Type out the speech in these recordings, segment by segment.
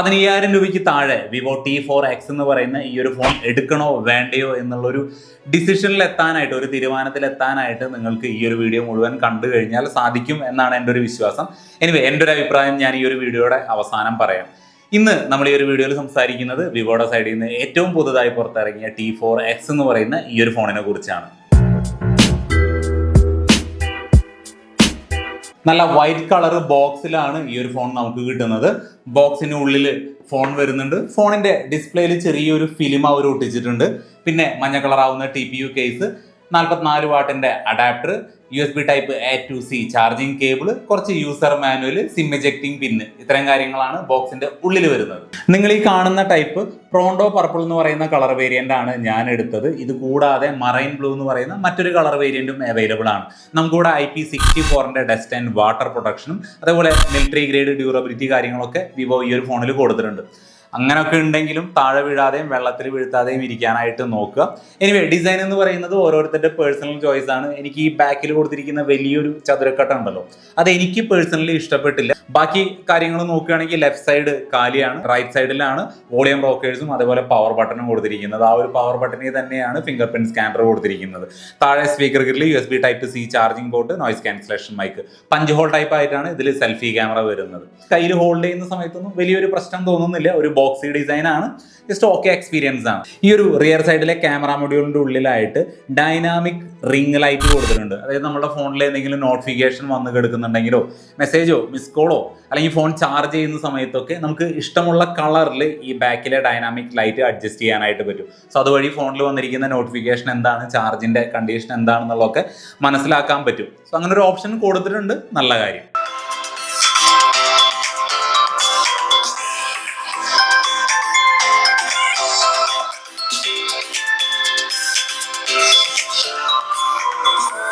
പതിനയ്യായിരം രൂപയ്ക്ക് താഴെ വിവോ ടി ഫോർ എക്സ് എന്ന് പറയുന്ന ഈ ഒരു ഫോൺ എടുക്കണോ വേണ്ടയോ എന്നുള്ളൊരു ഡിസിഷനിൽ എത്താനായിട്ട് ഒരു തീരുമാനത്തിൽ എത്താനായിട്ട് നിങ്ങൾക്ക് ഈ ഒരു വീഡിയോ മുഴുവൻ കണ്ടു കഴിഞ്ഞാൽ സാധിക്കും എന്നാണ് എന്റെ ഒരു വിശ്വാസം. എനിവേ എന്റെ ഒരു അഭിപ്രായം ഞാൻ ഈ ഒരു വീഡിയോയുടെ അവസാനം പറയാം. ഇന്ന് നമ്മൾ ഈ ഒരു വീഡിയോയിൽ സംസാരിക്കുന്നത് വിവോയുടെ സൈഡിൽ നിന്ന് ഏറ്റവും പുതുതായി പുറത്തിറങ്ങിയ ടി ഫോർ എക്സ് എന്ന് പറയുന്ന ഈ ഒരു ഫോണിനെ കുറിച്ചാണ്. നല്ല വൈറ്റ് കളർ ബോക്സിലാണ് ഈ ഒരു ഫോൺ നമുക്ക് കിട്ടുന്നത്. ബോക്സിന് ഉള്ളിൽ ഫോൺ വരുന്നുണ്ട്. ഫോണിന്റെ ഡിസ്പ്ലേയിൽ ചെറിയൊരു ഫിലിം അവർ ഒട്ടിച്ചിട്ടുണ്ട്. പിന്നെ മഞ്ഞ കളറാവുന്ന ടി പി യു കേസ് നാൽപ്പത്തിനാല് വാട്ടിന്റെ adapter U S B type A to C charging cable കുറച്ച് user manual SIM ejecting pin ഇത്തരം കാര്യങ്ങളാണ് ബോക്സിന്റെ ഉള്ളിൽ വരുന്നത്. നിങ്ങൾ ഈ കാണുന്ന ടൈപ്പ് പ്രോണ്ടോ പർപ്പിൾ എന്ന് പറയുന്ന കളർ വേരിയന്റ് ആണ് ഞാൻ എടുത്തത്. ഇത് കൂടാതെ മറൈൻ ബ്ലൂ എന്ന് പറയുന്ന മറ്റൊരു കളർ വേരിയന്റും അവൈലബിൾ ആണ്. നമുക്കിവിടെ ഐ പി സിക്സ്റ്റി ഫോറിന്റെ ഡസ്റ്റ് ആൻഡ് വാട്ടർ പ്രൊട്ടക്ഷനും അതേപോലെ മിലിറ്ററി ഗ്രേഡ് ഡ്യൂറബിലിറ്റി കാര്യങ്ങളൊക്കെ വിവോ ഈ ഒരു ഫോണിൽ കൊടുത്തിട്ടുണ്ട്. അങ്ങനെയൊക്കെ ഉണ്ടെങ്കിലും താഴെ വീഴാതെയും വെള്ളത്തിൽ വീഴ്ത്താതെയും ഇരിക്കാനായിട്ട് നോക്കുക. എനിവേ ഡിസൈൻ എന്ന് പറയുന്നത് ഓരോരുത്തരുടെ പേഴ്സണൽ ചോയ്സ് ആണ്. എനിക്ക് ഈ ബാക്കിൽ കൊടുത്തിരിക്കുന്ന വലിയൊരു ചതുരക്കട്ട ഉണ്ടല്ലോ. അത് എനിക്ക് പേഴ്സണലി ഇഷ്ടപ്പെട്ടില്ല. ബാക്കി കാര്യങ്ങൾ നോക്കുകയാണെങ്കിൽ ലെഫ്റ്റ് സൈഡ് കാലിയാണ് റൈറ്റ് സൈഡിലാണ് വോളിയം റോക്കേഴ്സും അതുപോലെ പവർ ബട്ടണും കൊടുത്തിരിക്കുന്നത്. ആ ഒരു പവർ ബട്ടണിൽ തന്നെയാണ് ഫിംഗർ പ്രിന്റ് സ്കാനർ കൊടുത്തിരിക്കുന്നത്. താഴെ speaker grill U S B type C charging board noise cancellation mic punch hole type ആയിട്ടാണ് ഇതിൽ സെൽഫി ക്യാമറ വരുന്നത്. കയ്യിൽ ഹോൾഡ് ചെയ്യുന്ന സമയത്തൊന്നും വലിയൊരു പ്രശ്നം തോന്നുന്നില്ല. ഒരു ബോക്സി ഡിസൈൻ ആണ് ജസ്റ്റ് ഓക്കെ എക്സ്പീരിയൻസ് ആണ്. ഈ ഒരു റിയർ സൈഡിലെ ക്യാമറ മൊഡ്യൂളിന്റെ ഉള്ളിലായിട്ട് ഡൈനാമിക് റിംഗ് ലൈറ്റ് കൊടുത്തിട്ടുണ്ട്. അതായത് നമ്മുടെ ഫോണിൽ എന്തെങ്കിലും നോട്ടിഫിക്കേഷൻ വന്ന് കിടക്കുന്നുണ്ടെങ്കിലോ മെസ്സേജോ മിസ് കോളോ അല്ലെങ്കിൽ ഫോൺ ചാർജ് ചെയ്യുന്ന സമയത്തൊക്കെ നമുക്ക് ഇഷ്ടമുള്ള കളറിൽ ഈ ബാക്കിലെ ഡൈനാമിക് ലൈറ്റ് അഡ്ജസ്റ്റ് ചെയ്യാനായിട്ട് പറ്റും. സോ അതുവഴി ഫോണിൽ വന്നിരിക്കുന്ന നോട്ടിഫിക്കേഷൻ എന്താണ് ചാർജിന്റെ കണ്ടീഷൻ എന്താണെന്നുള്ളതൊക്കെ മനസ്സിലാക്കാൻ പറ്റും. സോ അങ്ങനെ ഒരു ഓപ്ഷൻ കൊടുത്തിട്ടുണ്ട്. നല്ല കാര്യം.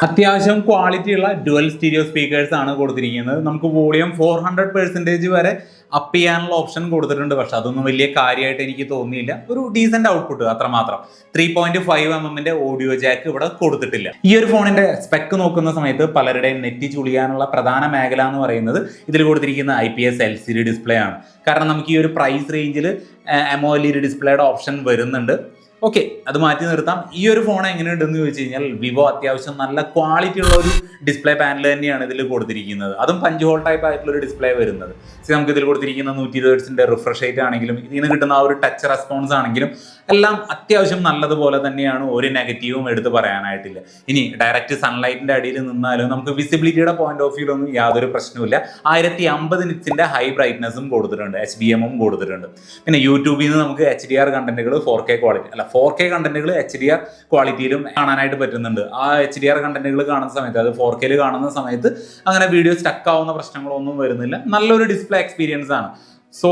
അത്യാവശ്യം ക്വാളിറ്റി ഉള്ള ഡുവൽ സ്റ്റീരിയോ സ്പീക്കേഴ്സ് ആണ് കൊടുത്തിരിക്കുന്നത്. നമുക്ക് വോളിയം ഫോർ ഹൺഡ്രഡ് പെർസെന്റേജ് വരെ അപ്പ് ചെയ്യാനുള്ള ഓപ്ഷൻ കൊടുത്തിട്ടുണ്ട്. പക്ഷെ അതൊന്നും വലിയ കാര്യമായിട്ട് എനിക്ക് തോന്നിയില്ല. ഒരു ഡീസെന്റ് ഔട്ട്പുട്ട് അത്രമാത്രം. ത്രീ പോയിന്റ് ഫൈവ് എം എമ്മിന്റെ ഓഡിയോ ജാക്ക് ഇവിടെ കൊടുത്തിട്ടില്ല. ഈ ഒരു ഫോണിന്റെ സ്പെക്ക് നോക്കുന്ന സമയത്ത് പലരുടെയും നെറ്റി ചുളിയാനുള്ള പ്രധാന മേഖല എന്ന് പറയുന്നത് ഇതിൽ കൊടുത്തിരിക്കുന്ന I P S L C D display ആണ്. കാരണം നമുക്ക് ഈ ഒരു പ്രൈസ് റേഞ്ചിൽ എമോലി ഡിസ്പ്ലേയുടെ ഓപ്ഷൻ വരുന്നുണ്ട്. ഓക്കെ അത് മാറ്റി നിർത്താം. ഈ ഒരു ഫോൺ എങ്ങനെയുണ്ടെന്ന് ചോദിച്ചു കഴിഞ്ഞാൽ വിവോ അത്യാവശ്യം നല്ല ക്വാളിറ്റി ഉള്ള ഒരു ഡിസ്പ്ലേ പാനൽ തന്നെയാണ് ഇതിൽ കൊടുത്തിരിക്കുന്നത്. അതും പഞ്ച് ഹോൾ ടൈപ്പ് ആയിട്ടുള്ള ഒരു ഡിസ്പ്ലേ വരുന്നത്. നമുക്ക് ഇതിൽ കൊടുത്തിരിക്കുന്ന നൂറ്റി ഇരുപതിന്റെ റിഫ്രഷ് റേറ്റ് ആണെങ്കിലും ഇതിൽ നിന്ന് കിട്ടുന്ന ആ ഒരു ടച്ച് റെസ്പോൺസ് ആണെങ്കിലും എല്ലാം അത്യാവശ്യം നല്ലതുപോലെ തന്നെയാണ് ഒരു നെഗറ്റീവും എടുത്ത് പറയാനായിട്ടില്ല. ഇനി ഡയറക്റ്റ് സൺലൈറ്റിന്റെ അടിയിൽ നിന്നാലും നമുക്ക് വിസിബിലിറ്റിയുടെ പോയിന്റ് ഓഫ് വ്യൂലൊന്നും യാതൊരു പ്രശ്നവുമില്ല. ആയിരത്തി അമ്പത് നിറ്റ്സിന്റെ ഹൈ ബ്രൈറ്റ്നസും കൊടുത്തിട്ടുണ്ട് എച്ച് ബി എമ്മും കൊടുത്തിട്ടുണ്ട്. പിന്നെ യൂട്യൂബിൽ നിന്ന് നമുക്ക് എച്ച് ഡി ആർ കണ്ടന്റുകൾ ഫോർ കെ ക്വാളിറ്റി അല്ല ഫോർ കെ കണ്ടന്റുകൾ എച്ച് ഡി ആർ ക്വാളിറ്റിയിലും കാണാനായിട്ട് പറ്റുന്നുണ്ട്. ആ എച്ച് ഡി ആർ കണ്ടന്റുകൾ കാണുന്ന സമയത്ത് അത് ഫോർ കെയിൽ കാണുന്ന സമയത്ത് അങ്ങനെ വീഡിയോ സ്റ്റക്ക് ആവുന്ന പ്രശ്നങ്ങളൊന്നും വരുന്നില്ല. നല്ലൊരു ഡിസ്പ്ലേ എക്സ്പീരിയൻസ് ആണ്. സോ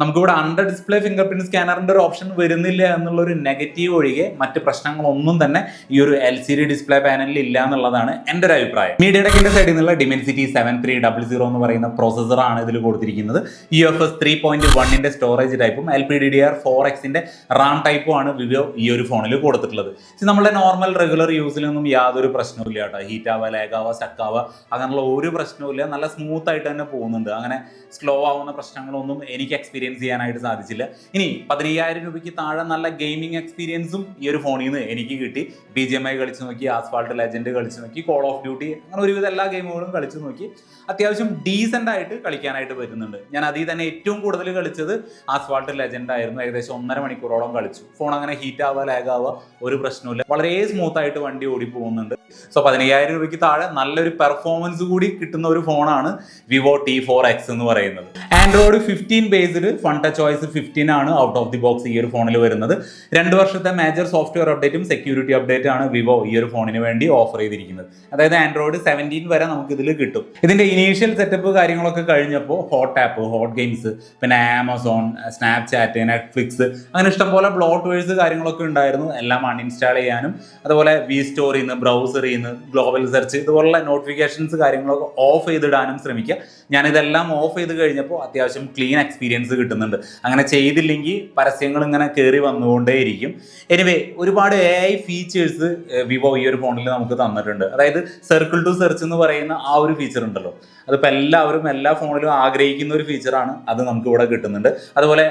നമുക്കിവിടെ അണ്ടർ ഡിസ്പ്ലേ ഫിംഗർ പ്രിന്റ് സ്കാനറിന്റെ ഒരു ഓപ്ഷൻ വരുന്നില്ല എന്നുള്ള ഒരു നെഗറ്റീവ് ഒഴികെ മറ്റ് പ്രശ്നങ്ങളൊന്നും തന്നെ ഈ ഒരു എൽ സി ഡി ഡിസ്പ്ലേ പാനലിൽ ഇല്ല എന്നുള്ളതാണ് എന്റെ ഒരു അഭിപ്രായം. മീഡിയ ടെക്കിന്റെ സൈഡിൽ നിന്നുള്ള Dimensity seven three double zero എന്ന് പറയുന്ന പ്രോസസർ ആണ് ഇതിൽ കൊടുത്തിരിക്കുന്നത്. E F S three point വണ്ണിന്റെ സ്റ്റോറേജ് ടൈപ്പും L P D D R four എക്സിന്റെ റാം ടൈപ്പും ആണ് വിവോ ഈ ഒരു ഫോണിൽ കൊടുത്തിട്ടുള്ളത്. നമ്മുടെ നോർമൽ റെഗുലർ യൂസിലൊന്നും യാതൊരു പ്രശ്നവും ഇല്ല കേട്ടോ. ഹീറ്റ് ആവുക ലാഗ് ആവുക സ്റ്റക്ക് അങ്ങനെയുള്ള ഒരു പ്രശ്നവും ഇല്ല. നല്ല സ്മൂത്ത് ആയിട്ട് തന്നെ പോകുന്നുണ്ട്. അങ്ങനെ സ്ലോ ആവുന്ന പ്രശ്നങ്ങളൊന്നും എനിക്ക് എക്സ്പീരിയൻസ് ചെയ്യാനായിട്ട് സാധിച്ചില്ല. ഇനി പതിനയ്യായിരം രൂപയ്ക്ക് താഴെ നല്ല ഗെയിമിംഗ് എക്സ്പീരിയൻസും ഈ ഒരു ഫോണിൽ നിന്ന് എനിക്ക് കിട്ടി. ബി ജി എം ഐ കളിച്ച് നോക്കി ആസ്ഫാൾട്ട് ലെജൻഡ് കളിച്ച് നോക്കി കോൾ ഓഫ് ഡ്യൂട്ടി അങ്ങനെ ഒരുവിധ എല്ലാ ഗെയിമുകളും കളിച്ച് നോക്കി. അത്യാവശ്യം ഡീസെന്റ് ആയിട്ട് കളിക്കാനായിട്ട് പറ്റുന്നുണ്ട്. ഞാൻ അതിൽ തന്നെ ഏറ്റവും കൂടുതൽ കളിച്ചത് ആസ്ഫാൾട്ട് ലെജൻഡ് ആയിരുന്നു. ഏകദേശം ഒന്നര മണിക്കൂറോളം കളിച്ചു. ഫോൺ അങ്ങനെ ഹീറ്റ് ആവുക ലാഗ് ആവുക ഒരു പ്രശ്നമില്ല വളരെ സ്മൂത്ത് ആയിട്ട് വണ്ടി ഓടി പോകുന്നുണ്ട്. സോ പതിനയ്യായിരം രൂപയ്ക്ക് താഴെ നല്ലൊരു പെർഫോമൻസ് കൂടി കിട്ടുന്ന ഒരു ഫോണാണ് വിവോ ടി ഫോർ എക്സ് എന്ന് പറയുന്നത്. Android fifteen based Funtouch OS fifteen ആണ് ഔട്ട് ഓഫ് ദി ബോക്സ് ഈ ഒരു ഫോണിൽ വരുന്നത്. രണ്ട് വർഷത്തെ മേജർ സോഫ്റ്റ്വെയർ അപ്ഡേറ്റും സെക്യൂരിറ്റി അപ്ഡേറ്റ് ആണ് വിവോ ഈ ഒരു ഫോണിന് വേണ്ടി ഓഫർ ചെയ്തിരിക്കുന്നത്. അതായത് ആൻഡ്രോയിഡ് സെവന്റീൻ വരെ നമുക്ക് ഇതിൽ കിട്ടും. ഇതിന്റെ ഇനീഷ്യൽ സെറ്റപ്പ് കാര്യങ്ങളൊക്കെ കഴിഞ്ഞപ്പോൾ ഹോട്ട് ആപ്പ് ഹോട്ട് ഗെയിംസ് പിന്നെ ആമസോൺ സ്നാപ്ചാറ്റ് നെറ്റ്ഫ്ലിക്സ് അങ്ങനെ ഇഷ്ടംപോലെ ബ്ലോട്ട്വേഴ്സ് കാര്യങ്ങളൊക്കെ ഉണ്ടായിരുന്നു. എല്ലാം അൺഇൻസ്റ്റാൾ ചെയ്യാനും അതുപോലെ വി സ്റ്റോറിൽ നിന്ന് ബ്രൗസറിൽ നിന്ന് ഗ്ലോബൽ സെർച്ച് ഇതുപോലുള്ള നോട്ടിഫിക്കേഷൻസ് കാര്യങ്ങളൊക്കെ ഓഫ് ചെയ്തിടാനും ശ്രമിക്കുക. ഞാനിതെല്ലാം ഓഫ് ചെയ്ത് കഴിഞ്ഞപ്പോൾ അത്യാവശ്യം ക്ലീൻ എക്സ്പീരിയൻസ് കിട്ടുന്നുണ്ട്. അങ്ങനെ ചെയ്തില്ലെങ്കിൽ പരസ്യങ്ങൾ ഇങ്ങനെ കയറി വന്നുകൊണ്ടേയിരിക്കും. എനിവേ ഒരുപാട് എ ഐ ഫീച്ചേഴ്സ് വിവോ ഈ ഒരു ഫോണിൽ നമുക്ക് തന്നിട്ടുണ്ട്. അതായത് സർക്കിൾ ടു സെർച്ച് എന്ന് പറയുന്ന ആ ഒരു ഫീച്ചർ ഉണ്ടല്ലോ. അതിപ്പോൾ എല്ലാവരും എല്ലാ ഫോണിലും ആഗ്രഹിക്കുന്ന ഒരു ഫീച്ചറാണ് അത് നമുക്ക് ഇവിടെ കിട്ടുന്നുണ്ട്. അതുപോലെ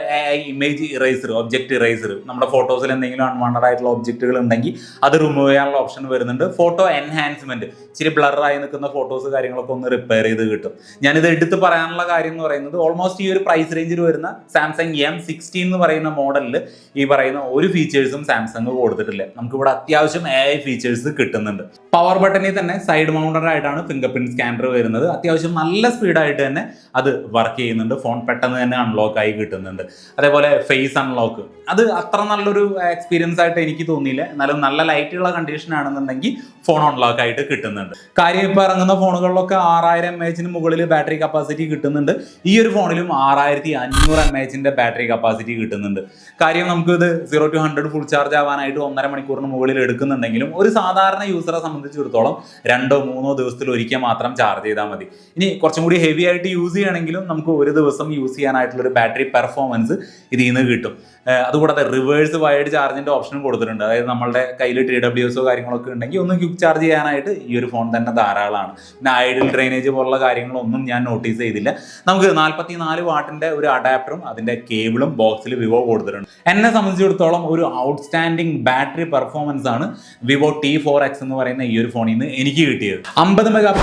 ഇമേജ് ഇറേസർ ഒബ്ജക്റ്റ് ഇറേസർ നമ്മുടെ ഫോട്ടോസിൽ എന്തെങ്കിലും അൺവാണ്ടഡ് ആയിട്ടുള്ള ഒബ്ജക്റ്റുകൾ ഉണ്ടെങ്കിൽ അത് റിമൂവ് ചെയ്യാനുള്ള ഓപ്ഷൻ വരുന്നുണ്ട്. ഫോട്ടോ എൻഹാൻസ്മെന്റ് ഇച്ചിരി ബ്ലറായി നിൽക്കുന്ന ഫോട്ടോസ് കാര്യങ്ങളൊക്കെ ഒന്ന് റിപ്പയർ ചെയ്ത് കിട്ടും. ഞാനിത് എടുത്ത് പറയാനുള്ള കാര്യം എന്ന് പറയുന്നത് ഓൾമോസ്റ്റ് ഈ ഒരു പ്രൈസ് റേഞ്ചിൽ വരുന്ന സാംസങ് എം സിക്സ്റ്റീൻ എന്ന് പറയുന്ന മോഡലിൽ ഈ പറയുന്ന ഒരു ഫീച്ചേഴ്സും സാംസങ് കൊടുത്തിട്ടില്ല. നമുക്ക് ഇവിടെ അത്യാവശ്യം എ ഐ ഫീച്ചേഴ്സ് കിട്ടുന്നുണ്ട്. പവർ ബട്ടണിൽ തന്നെ സൈഡ് മൗണ്ടഡ് ആയിട്ടാണ് ഫിംഗർ പ്രിന്റ് സ്കാനർ വരുന്നത്. അത്യാവശ്യം നല്ല സ്പീഡായിട്ട് തന്നെ അത് വർക്ക് ചെയ്യുന്നുണ്ട്. ഫോൺ പെട്ടെന്ന് തന്നെ അൺലോക്ക് ആയി കിട്ടുന്നുണ്ട്. അതേപോലെ ഫേസ് അൺലോക്ക് അത് അത്ര നല്ലൊരു എക്സ്പീരിയൻസ് ആയിട്ട് എനിക്ക് തോന്നിയില്ല. എന്നാലും നല്ല ലൈറ്റുള്ള കണ്ടീഷൻ ആണെന്നുണ്ടെങ്കിൽ ഫോൺ അൺലോക്ക് ആയിട്ട് കിട്ടുന്നുണ്ട്. കാര്യം ഇപ്പോൾ ഇറങ്ങുന്ന ഫോണുകളിലൊക്കെ ആറായിരം എം എച്ചിന് മുകളിൽ ബാറ്ററി കപ്പാസിറ്റി കിട്ടുന്നുണ്ട്. ഈ ഒരു ഫോണിലും ആറായിരത്തി അഞ്ഞൂറ് എം എച്ചിന്റെ ബാറ്ററി കപ്പാസിറ്റി കിട്ടുന്നുണ്ട്. കാര്യം നമുക്ക് ഇത് zero to hundred full charge ആവാനായിട്ട് ഒന്നര മണിക്കൂറിന് മുകളിൽ എടുക്കുന്നുണ്ടെങ്കിലും ഒരു സാധാരണ യൂസറെ സംബന്ധിച്ചിടത്തോളം രണ്ടോ മൂന്നോ ദിവസത്തിൽ ഒരിക്കൽ മാത്രം ചാർജ് ചെയ്താൽ മതി. ഇനി കുറച്ചും കൂടി ഹെവി ആയിട്ട് യൂസ് ചെയ്യുകയാണെങ്കിലും നമുക്ക് ഒരു ദിവസം യൂസ് ചെയ്യാനായിട്ടുള്ള ഒരു ബാറ്ററി പെർഫോമൻസ് ഇതിൽ നിന്ന് കിട്ടും. അതുകൂടാതെ റിവേഴ്സ് വയർഡ് ചാർജിന്റെ ഓപ്ഷനും കൊടുത്തിട്ടുണ്ട്. അതായത് നമ്മളുടെ കയ്യിൽ ടി ഡബ്ല്യു എസോ കാര്യങ്ങളൊക്കെ ഉണ്ടെങ്കിൽ ഒന്ന് ക്വിക്ക് ചാർജ് ചെയ്യാനായിട്ട് ഈ ഒരു ഫോൺ തന്നെ ധാരാളമാണ്. പിന്നെ ഐഡിൽ ഡ്രെയിനേജ് പോലുള്ള കാര്യങ്ങളൊന്നും ഞാൻ നോട്ടീസ് ചെയ്തില്ല. നമുക്ക് നാൽപ്പത്തി നാല് വാട്ടിന്റെ ഒരു അഡാപ്റ്ററും അതിന്റെ കേബിളും ബോക്സിൽ വിവോ കൊടുത്തിട്ടുണ്ട്. എന്നെ സംബന്ധിച്ചിടത്തോളം ഒരു ഔട്ട്സ്റ്റാൻഡിങ് ബാറ്ററി പെർഫോമൻസ് ആണ് വിവോ ടി ഫോർ എക്സ് എന്ന് പറയുന്ന ഈ ഒരു ഫോണിൽ നിന്ന് എനിക്ക് കിട്ടിയത്. അമ്പത് മെഗാ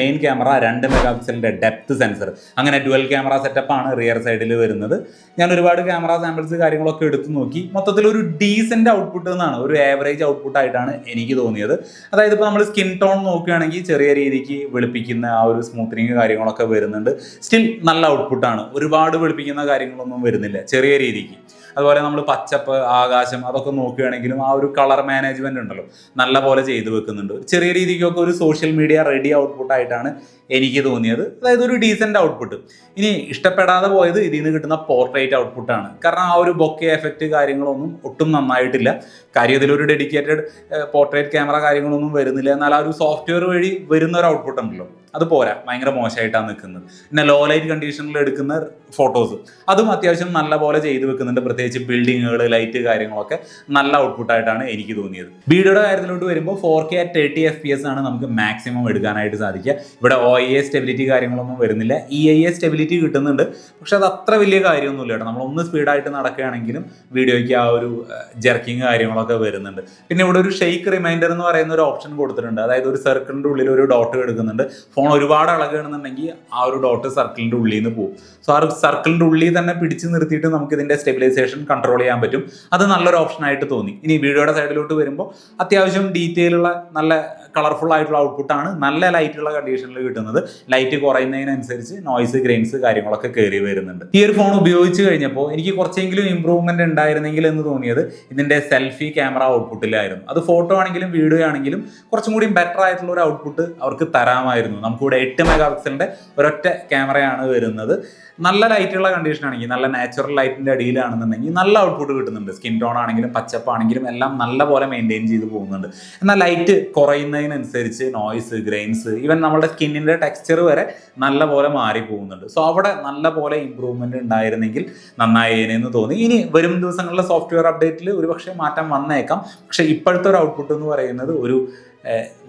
മെയിൻ ക്യാമറ രണ്ട് മെഗാ പിക്സലിന്റെ ഡെപ്ത് സെൻസർ. അങ്ങനെ ഡുവൽ ക്യാമറ സെറ്റപ്പാണ് റിയർ സൈഡിൽ വരുന്നത്. ഞാൻ ഒരുപാട് ക്യാമറ സാമ്പിൾസ് കാര്യങ്ങളൊക്കെ എടുത്തു നോക്കി. മൊത്തത്തിൽ ഒരു ഡീസെന്റ് ഔട്ട്പുട്ട് എന്നാണ്. ഒരു ആവറേജ് ഔട്ട്പുട്ട് ആയിട്ടാണ് എനിക്ക് തോന്നിയത്. അതായത് ഇപ്പോൾ നമ്മൾ സ്കിൻ ടോൺ നോക്കുകയാണെങ്കിൽ ചെറിയ രീതിക്ക് വെളുപ്പിക്കുന്ന ആ ഒരു സ്മൂത്തനിങ് കാര്യങ്ങളൊക്കെ വരുന്നുണ്ട്. സ്റ്റിൽ നല്ല ഔട്ട്പുട്ടാണ് ഒരുപാട് വെളുപ്പിക്കുന്ന കാര്യങ്ങളൊന്നും വരുന്നില്ല. ചെറിയ രീതിക്ക്. അതുപോലെ നമ്മൾ പച്ചപ്പ് ആകാശം അതൊക്കെ നോക്കുകയാണെങ്കിലും ആ ഒരു കളർ മാനേജ്മെന്റ് ഉണ്ടല്ലോ. നല്ല പോലെ ചെയ്തു വെക്കുന്നുണ്ട്. ചെറിയ രീതിക്കൊക്കെ ഒരു സോഷ്യൽ മീഡിയ റെഡി ഔട്ട്പുട്ട് ആയിട്ടാണ് എനിക്ക് തോന്നിയത്. അതായത് ഒരു ഡീസെന്റ് ഔട്ട്പുട്ട് ഇനി ഇഷ്ടപ്പെടാതെ പോയത് ഇതിൽ നിന്ന് കിട്ടുന്ന പോർട്രേറ്റ് ഔട്ട്പുട്ടാണ് കാരണം ആ ഒരു ബൊക്കെ എഫക്റ്റ് കാര്യങ്ങളൊന്നും ഒട്ടും നന്നായിട്ടില്ല. കാര്യം ഇതിലൊരു ഡെഡിക്കേറ്റഡ് പോർട്രേറ്റ് ക്യാമറ കാര്യങ്ങളൊന്നും വരുന്നില്ല. എന്നാൽ ആ ഒരു സോഫ്റ്റ്വെയർ വഴി വരുന്ന ഒരു ഔട്ട്പുട്ട് ഉണ്ടല്ലോ. അത് പോരാ. ഭയങ്കര മോശമായിട്ടാണ് നിൽക്കുന്നത്. പിന്നെ ലോ ലൈറ്റ് കണ്ടീഷനിൽ എടുക്കുന്ന ഫോട്ടോസ് അതും അത്യാവശ്യം നല്ല പോലെ ചെയ്തു വെക്കുന്നുണ്ട്. പ്രത്യേകിച്ച് ബിൽഡിങ്ങുകൾ ലൈറ്റ് കാര്യങ്ങളൊക്കെ നല്ല ഔട്ട്പുട്ടായിട്ടാണ് എനിക്ക് തോന്നിയത്. വീഡിയോയുടെ കാര്യത്തിലോട്ട് വരുമ്പോൾ four K at thirty F P S ആണ് നമുക്ക് മാക്സിമം എടുക്കാനായിട്ട് സാധിക്കുക. ഇവിടെ ഒ എ സ്റ്റെബിലിറ്റി കാര്യങ്ങളൊന്നും വരുന്നില്ല. ഇ ഐ എ സ്റ്റെബിലിറ്റി കിട്ടുന്നുണ്ട്. പക്ഷെ അത് അത്ര വലിയ കാര്യമൊന്നുമില്ല കേട്ടോ. നമ്മളൊന്ന് സ്പീഡായിട്ട് നടക്കുകയാണെങ്കിലും വീഡിയോയ്ക്ക് ആ ഒരു ജെർക്കിങ് കാര്യങ്ങളൊക്കെ വരുന്നുണ്ട്. പിന്നെ ഇവിടെ ഒരു ഷെയ്ക്ക് റിമൈൻഡർ എന്ന് പറയുന്ന ഒരു ഓപ്ഷൻ കൊടുത്തിട്ടുണ്ട്. അതായത് ഒരു സർക്കിളിന്റെ ഉള്ളിൽ ഒരു ഡോട്ട് എടുക്കുന്നുണ്ട്. ഫോൺ ഒരുപാട് ഇളകുകയാണെന്നുണ്ടെങ്കിൽ ആ ഒരു ഡോട്ട് സർക്കിളിന്റെ ഉള്ളിൽ നിന്ന് പോകും സോ ആ സർക്കിളിന്റെ ഉള്ളിൽ തന്നെ പിടിച്ച് നിർത്തിയിട്ട് നമുക്ക് ഇതിന്റെ സ്റ്റെബിലൈസേഷൻ കൺട്രോൾ ചെയ്യാൻ പറ്റും. അത് നല്ലൊരു ഓപ്ഷനായിട്ട് തോന്നി. ഇനി വീഡിയോയുടെ സൈഡിലോട്ട് വരുമ്പോൾ അത്യാവശ്യം ഡീറ്റെയിലുള്ള നല്ല കളർഫുൾ ആയിട്ടുള്ള ഔട്ട്പുട്ടാണ് നല്ല ലൈറ്റുള്ള കണ്ടീഷനിൽ കിട്ടുന്നത്. ലൈറ്റ് കുറയുന്നതിനനുസരിച്ച് നോയ്സ് ഗ്രെയിൻസ് കാര്യങ്ങളൊക്കെ കയറി വരുന്നുണ്ട്. ഈ ഒരു ഫോൺ ഉപയോഗിച്ച് കഴിഞ്ഞപ്പോൾ എനിക്ക് കുറച്ചെങ്കിലും ഇമ്പ്രൂവ്മെന്റ് ഉണ്ടായിരുന്നെങ്കിൽ എന്ന് തോന്നിയത് ഇതിന്റെ സെൽഫി ക്യാമറ ഔട്ട്പുട്ടിലായിരുന്നു അത് ഫോട്ടോ ആണെങ്കിലും വീഡിയോ ആണെങ്കിലും കുറച്ചും കൂടി ബെറ്റർ ആയിട്ടുള്ള ഒരു ഔട്ട്പുട്ട് അവർക്ക് തരാമായിരുന്നു. നമുക്കിവിടെ എട്ട് മെഗാ പിക്സലിന്റെ ഒരൊറ്റ ക്യാമറയാണ് വരുന്നത്. നല്ല ലൈറ്റുള്ള കണ്ടീഷൻ ആണെങ്കിൽ നല്ല നാച്ചുറൽ ലൈറ്റിന്റെ അടിയിലാണെന്നുണ്ടെങ്കിൽ നല്ല ഔട്ട്പുട്ട് കിട്ടുന്നുണ്ട്. സ്കിൻ ടോൺ ആണെങ്കിലും പച്ചപ്പ് ആണെങ്കിലും എല്ലാം നല്ല പോലെ മെയിന്റെയിൻ ചെയ്ത് പോകുന്നുണ്ട്. എന്നാൽ ലൈറ്റ് കുറയുന്നതിനനുസരിച്ച് നോയ്സ് ഗ്രെയിൻസ് ഈവൻ നമ്മുടെ സ്കിന്നിന്റെ ടെക്സ്ചർ വരെ നല്ല പോലെ മാറി പോകുന്നുണ്ട് സോ അവിടെ നല്ല പോലെ ഇമ്പ്രൂവ്മെന്റ് ഉണ്ടായിരുന്നെങ്കിൽ നന്നായേനെന്ന് തോന്നി. ഇനി വരും ദിവസങ്ങളിലെ സോഫ്റ്റ്വെയർ അപ്ഡേറ്റിൽ ഒരുപക്ഷെ മാറ്റം വന്നേക്കാം. പക്ഷെ ഇപ്പോഴത്തെ ഒരു ഔട്ട്പുട്ട് എന്ന് പറയുന്നത് ഒരു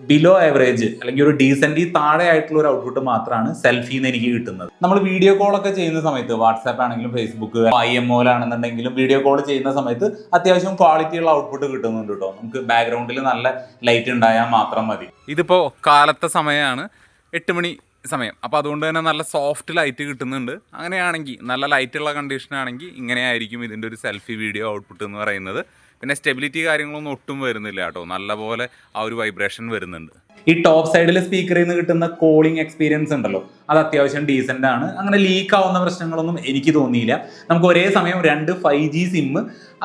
ബിലോ ആവറേജ് അല്ലെങ്കിൽ ഒരു ഡീസെന്റ് താഴെ ആയിട്ടുള്ള ഒരു ഔട്ട്പുട്ട് മാത്രമാണ് സെൽഫിയിൽ നിന്ന് എനിക്ക് കിട്ടുന്നത്. നമ്മൾ വീഡിയോ കോൾ ഒക്കെ ചെയ്യുന്ന സമയത്ത് വാട്സാപ്പ് ആണെങ്കിലും ഫേസ്ബുക്ക് ഐ എം ഒയിലാണെന്നുണ്ടെങ്കിലും വീഡിയോ കോൾ ചെയ്യുന്ന സമയത്ത് അത്യാവശ്യം ക്വാളിറ്റി ഉള്ള ഔട്ട്പുട്ട് കിട്ടുന്നുണ്ട് കേട്ടോ നമുക്ക് ബാക്ക്ഗ്രൗണ്ടിൽ നല്ല ലൈറ്റ് ഉണ്ടായാൽ മാത്രം മതി. ഇതിപ്പോൾ കാലത്തെ സമയമാണ് എട്ട് മണി സമയം. അപ്പോൾ അതുകൊണ്ട് തന്നെ നല്ല സോഫ്റ്റ് ലൈറ്റ് കിട്ടുന്നുണ്ട്. അങ്ങനെയാണെങ്കിൽ നല്ല ലൈറ്റുള്ള കണ്ടീഷനാണെങ്കിൽ ഇങ്ങനെയായിരിക്കും ഇതിന്റെ ഒരു സെൽഫി വീഡിയോ ഔട്ട്പുട്ട് എന്ന് പറയുന്നത്. പിന്നെ സ്റ്റെബിലിറ്റി കാര്യങ്ങളൊന്നും ഒട്ടും വരുന്നില്ല കേട്ടോ. നല്ലപോലെ ആ ഒരു വൈബ്രേഷൻ വരുന്നുണ്ട്. ഈ ടോപ്പ് സൈഡിൽ സ്പീക്കറിൽ നിന്ന് കിട്ടുന്ന കോളിംഗ് എക്സ്പീരിയൻസ് ഉണ്ടല്ലോ. അത് അത്യാവശ്യം ഡീസെന്റ് ആണ്. അങ്ങനെ ലീക്ക് ആവുന്ന പ്രശ്നങ്ങളൊന്നും എനിക്ക് തോന്നിയില്ല. നമുക്ക് ഒരേ സമയം രണ്ട് ഫൈവ് ജി സിം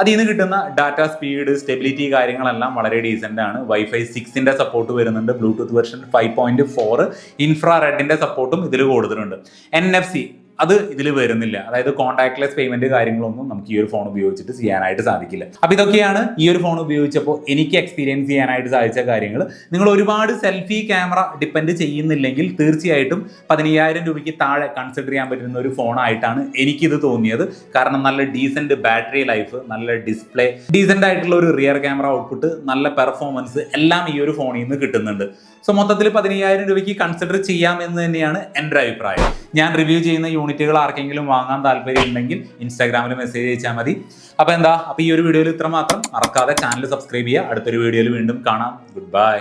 അതിൽ നിന്ന് കിട്ടുന്ന ഡാറ്റ സ്പീഡ് സ്റ്റെബിലിറ്റി കാര്യങ്ങളെല്ലാം വളരെ ഡീസെന്റ് ആണ്. വൈഫൈ സിക്സിന്റെ സപ്പോർട്ട് വരുന്നുണ്ട്. Bluetooth version five point four infra റെഡിന്റെ സപ്പോർട്ടും ഇതിൽ കൊടുത്തിട്ടുണ്ട് എൻ എഫ് സി അത് ഇതിൽ വരുന്നില്ല. അതായത് കോൺടാക്ട്ലെസ് പേയ്മെന്റ് കാര്യങ്ങളൊന്നും നമുക്ക് ഈ ഒരു ഫോൺ ഉപയോഗിച്ചിട്ട് ചെയ്യാനായിട്ട് സാധിക്കില്ല. അപ്പൊ ഇതൊക്കെയാണ് ഈ ഒരു ഫോൺ ഉപയോഗിച്ചപ്പോൾ എനിക്ക് എക്സ്പീരിയൻസ് ചെയ്യാനായിട്ട് സാധിച്ച കാര്യങ്ങൾ നിങ്ങൾ ഒരുപാട് സെൽഫി ക്യാമറ ഡിപ്പെൻഡ് ചെയ്യുന്നില്ലെങ്കിൽ തീർച്ചയായിട്ടും പതിനയ്യായിരം രൂപയ്ക്ക് താഴെ കൺസിഡർ ചെയ്യാൻ പറ്റുന്ന ഒരു ഫോണായിട്ടാണ് എനിക്കിത് തോന്നിയത്. കാരണം നല്ല ഡീസന്റ് ബാറ്ററി ലൈഫ് നല്ല ഡിസ്പ്ലേ ഡീസന്റ് ആയിട്ടുള്ള ഒരു റിയർ ക്യാമറ ഔട്ട്പുട്ട് നല്ല പെർഫോമൻസ് എല്ലാം ഈ ഒരു ഫോണിൽ നിന്ന് കിട്ടുന്നുണ്ട്. സോ മൊത്തത്തിൽ പതിനയ്യായിരം രൂപയ്ക്ക് കൺസിഡർ ചെയ്യാം എന്ന് തന്നെയാണ് എന്റെ അഭിപ്രായം. ഞാൻ റിവ്യൂ ചെയ്യുന്ന യൂണിറ്റുകൾ ആർക്കെങ്കിലും വാങ്ങാൻ താല്പര്യം ഉണ്ടെങ്കിൽ ഇൻസ്റ്റാഗ്രാമിൽ മെസ്സേജ് അയച്ചാൽ മതി. അപ്പോൾ എന്താ? അപ്പോൾ ഈ ഒരു വീഡിയോയിൽ ഇത്ര മാത്രം മറക്കാതെ ചാനൽ സബ്സ്ക്രൈബ് ചെയ്യുക. അടുത്തൊരു വീഡിയോയിൽ വീണ്ടും കാണാം. Good bye